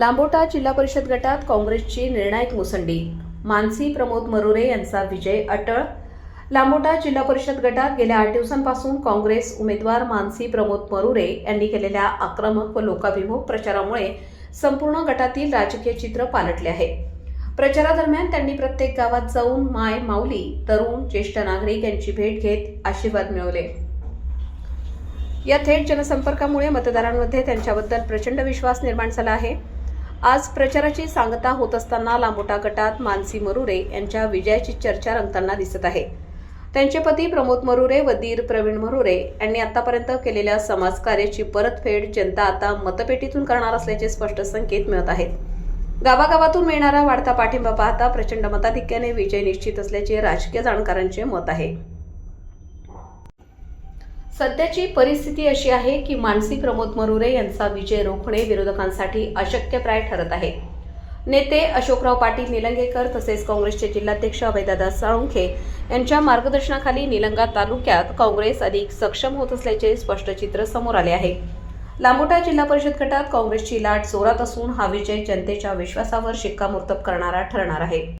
लांबोटा जिल्हा परिषद गटात काँग्रेसची निर्णायक मुसंडी. मानसी प्रमोद मरुरे यांचा विजय अटळ. लांबोटा जिल्हा परिषद गटात गेल्या आठ दिवसांपासून काँग्रेस उमेदवार मानसी प्रमोद मरुरे यांनी केलेल्या आक्रमक व लोकाभिमुख प्रचारामुळे संपूर्ण गटातील राजकीय चित्र पालटले आहे. प्रचारादरम्यान त्यांनी प्रत्येक गावात जाऊन माय माऊली तरुण ज्येष्ठ नागरिक यांची भेट घेत आशीर्वाद मिळवले. या थेट जनसंपर्कामुळे मतदारांमध्ये त्यांच्याबद्दल प्रचंड विश्वास निर्माण झाला आहे. आज प्रचाराची सांगता होत असताना लांबोटा गटात मानसी मरुरे यांच्या विजयाची चर्चा रंगताना दिसत आहे. त्यांचे पती प्रमोद मरुरे व दीर प्रवीण मरुरे यांनी आतापर्यंत केलेल्या समाजकार्याची परतफेड जनता आता मतपेटीतून करणार असल्याचे स्पष्ट संकेत मिळत आहेत. गावागावातून मिळणारा वाढता पाठिंबा पाहता प्रचंड मताधिक्याने विजय निश्चित असल्याचे राजकीय जाणकारांचे मत आहे. सध्याची परिस्थिती अशी आहे की मानसी प्रमोद मरुरे यांचा विजय रोखणे विरोधकांसाठी अशक्यप्राय ठरत आहे. नेते अशोकराव पाटील निलंगेकर तसेच काँग्रेसचे जिल्हाध्यक्ष अभयदादा साळुंखे यांच्या मार्गदर्शनाखाली निलंगा तालुक्यात काँग्रेस अधिक सक्षम होत असल्याचे स्पष्ट चित्र समोर आले आहे. लांबोटा जिल्हा परिषद गटात काँग्रेसची लाट जोरात असून हा विजय जनतेच्या विश्वासावर शिक्कामोर्तब करणारा ठरणार आहे.